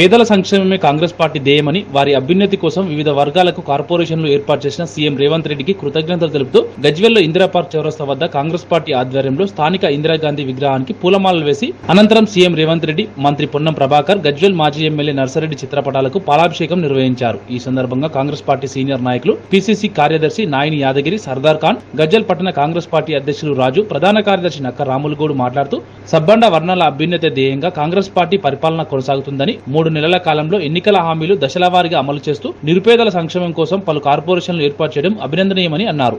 పేదల సంక్షేమమే కాంగ్రెస్ పార్టీ ధ్యేయమని వారి అభ్యున్నతి కోసం వివిధ వర్గాలకు కార్పొరేషన్లు ఏర్పాటు చేసిన సీఎం రేవంత్ రెడ్డికి కృతజ్ఞతలు తెలుపుతూ గజ్వెల్లో ఇందిరా పార్క్ చౌరస్తా వద్ద కాంగ్రెస్ పార్టీ ఆధ్వర్యంలో స్థానిక ఇందిరాగాంధీ విగ్రహానికి పూలమాలలు వేసి అనంతరం సీఎం రేవంత్ రెడ్డి మంత్రి పొన్నం ప్రభాకర్ గజ్వెల్ మాజీ ఎమ్మెల్యే నర్సరెడ్డి చిత్రపటాలకు పాలాభిషేకం నిర్వహించారు. ఈ సందర్భంగా కాంగ్రెస్ పార్టీ సీనియర్ నాయకులు పీసీసీ కార్యదర్శి నాయని యాదగిరి సర్దార్ ఖాన్ గజ్వెల్ పట్టణ కాంగ్రెస్ పార్టీ అధ్యక్షులు రాజు ప్రధాన కార్యదర్శి నక్క రాములుగోడు మాట్లాడుతూ సబ్బండ వర్ణాల అభ్యున్నత ధ్యేయంగా కాంగ్రెస్ పార్టీ పరిపాలన కొనసాగుతుందని మూడు నెలల కాలంలో ఎన్నికల హామీలు దశలవారీగా అమలు చేస్తూ నిరుపేదల సంక్షేమం కోసం పలు కార్పొరేషన్లు ఏర్పాటు చేయడం అభినందనీయమని అన్నారు.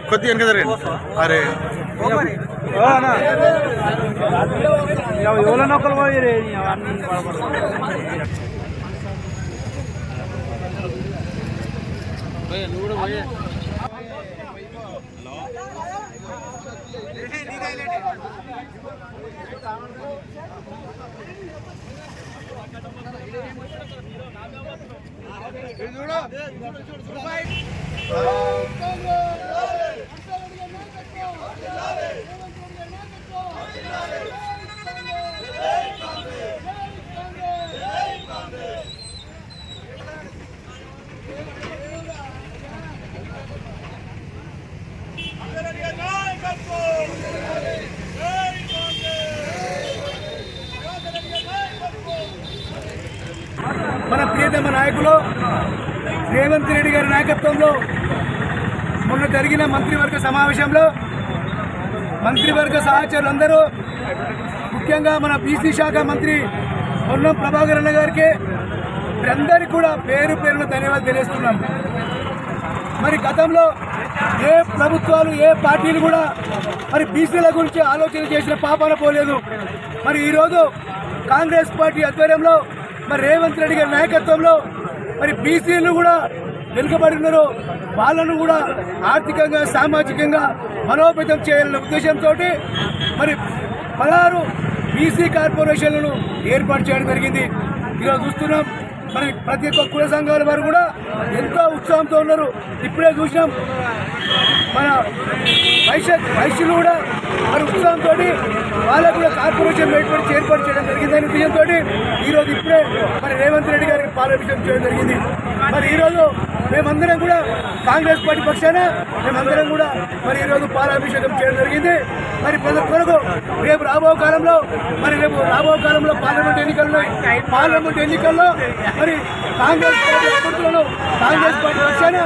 కొద్దిగా వెనక జరగండి. అరే. ఎవరన్నా ఒకరు పోయి నాయకులు రేవంత్ రెడ్డి గారి నాయకత్వంలో మొన్న జరిగిన మంత్రివర్గ సమావేశంలో మంత్రివర్గ సహచరులందరూ ముఖ్యంగా మన బీసీ శాఖ మంత్రి పొన్నం ప్రభాకర్ అన్న గారికి వీరందరికీ కూడా పేరు పేరున ధన్యవాదాలు తెలియజేస్తున్నాం. మరి గతంలో ఏ ప్రభుత్వాలు ఏ పార్టీలు కూడా మరి బీసీల గురించి ఆలోచన చేసిన పాపాన పోలేదు. మరి ఈరోజు కాంగ్రెస్ పార్టీ ఆధ్వర్యంలో మరి రేవంత్ రెడ్డి గారి నాయకత్వంలో మరి బీసీలు కూడా వెనుకబడి ఉన్నారు వాళ్ళను కూడా ఆర్థికంగా సామాజికంగా బలోపేతం చేయాలనే ఉద్దేశంతో మరి పదహారు బీసీ కార్పొరేషన్లను ఏర్పాటు చేయడం జరిగింది. ఈరోజు చూస్తున్నాం మరి ప్రతి ఒక్క కుల సంఘాల వారు కూడా ఎంతో ఉత్సాహంతో ఉన్నారు. ఇప్పుడే చూసినాం మన వైశ్య వైశ్యులు కూడా మరి ఉత్సాహంతో వాళ్ళకు కూడా కార్పొరేషన్ ఏర్పాటు ఏర్పాటు చేయడం జరిగిందని ఉద్దేశంతో ఈరోజు ఇప్పుడే మరి రేవంత్ రెడ్డి గారికి పాలాభిషేకం చేయడం జరిగింది. మరి ఈరోజు మేమందరం కూడా కాంగ్రెస్ పార్టీ పక్షాన మేమందరం కూడా మరి ఈరోజు పాలాభిషేకం చేయడం జరిగింది. మరి ప్రజల కొరకు రేపు రాబో కాలంలో మరి రేపు రాబో కాలంలో పార్లమెంట్ ఎన్నికల్లో పార్లమెంట్ ఎన్నికల్లో మరి కాంగ్రెస్ పార్టీ అభ్యర్థులను కాంగ్రెస్ పార్టీ వచ్చాను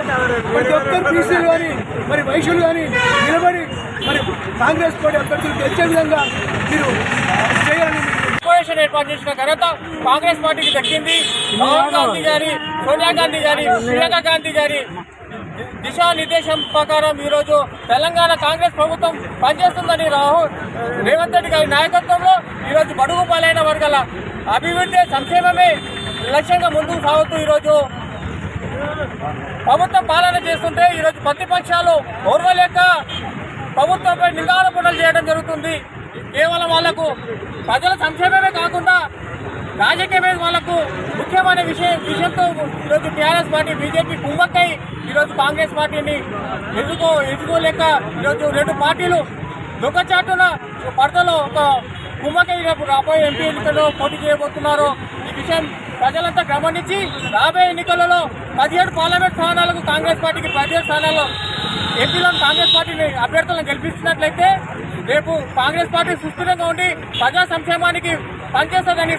ప్రతి ఒక్కరు బీసీలు కానీ మరి వైశ్యులు కానీ నిలబడి మరి కాంగ్రెస్ పార్టీ అభ్యర్థులు తెచ్చే విధంగా మీరు చేయాలని కార్పొరేషన్ ఏర్పాటు చేసిన ఘనత కాంగ్రెస్ పార్టీకి దక్కింది. రాహుల్ గాంధీ గారి సోనియా గాంధీ గారి ప్రియాంక గాంధీ గారి దిశానిర్దేశం ప్రకారం ఈరోజు తెలంగాణ కాంగ్రెస్ ప్రభుత్వం పనిచేస్తుందని రాహుల్ రేవంత్ రెడ్డి గారి నాయకత్వంలో ఈరోజు బడుగు పాలైన వర్గాల అభివృద్ధి సంక్షేమమే లక్ష్యంగా ముందుకు సాగుతూ ఈరోజు ప్రభుత్వం పాలన చేస్తుంటే ఈరోజు ప్రతిపక్షాలు ఓర్వలేక ప్రభుత్వంపై నిందారోపణలు చేయడం జరుగుతుంది. కేవలం వాళ్ళకు ప్రజల సంక్షేమమే కాకుండా రాజకీయమే వాళ్ళకు ముఖ్యమైన విషయం విషయంతో ఈరోజు టీఆర్ఎస్ పార్టీ బీజేపీ కుంభక ఈరోజు కాంగ్రెస్ పార్టీని ఎదుర్కో ఎదుర్కోలేక ఈరోజు రెండు పార్టీలు దొంగచాటున పడతలో ఒక కుమ్మక్కై రేపు రాబోయే ఎంపీ ఎన్నికల్లో పోటీ చేయబోతున్నారు. ఈ విషయం ప్రజలంతా గమనించి రాబోయే ఎన్నికలలో పదిహేడు పార్లమెంట్ స్థానాలకు కాంగ్రెస్ పార్టీకి పదిహేడు స్థానాల్లో ఎంపీలను కాంగ్రెస్ పార్టీని అభ్యర్థులను గెలిపిస్తున్నట్లయితే రేపు కాంగ్రెస్ పార్టీ సుస్థిరంగా ఉండి ప్రజా సంక్షేమానికి పనిచేస్తుందని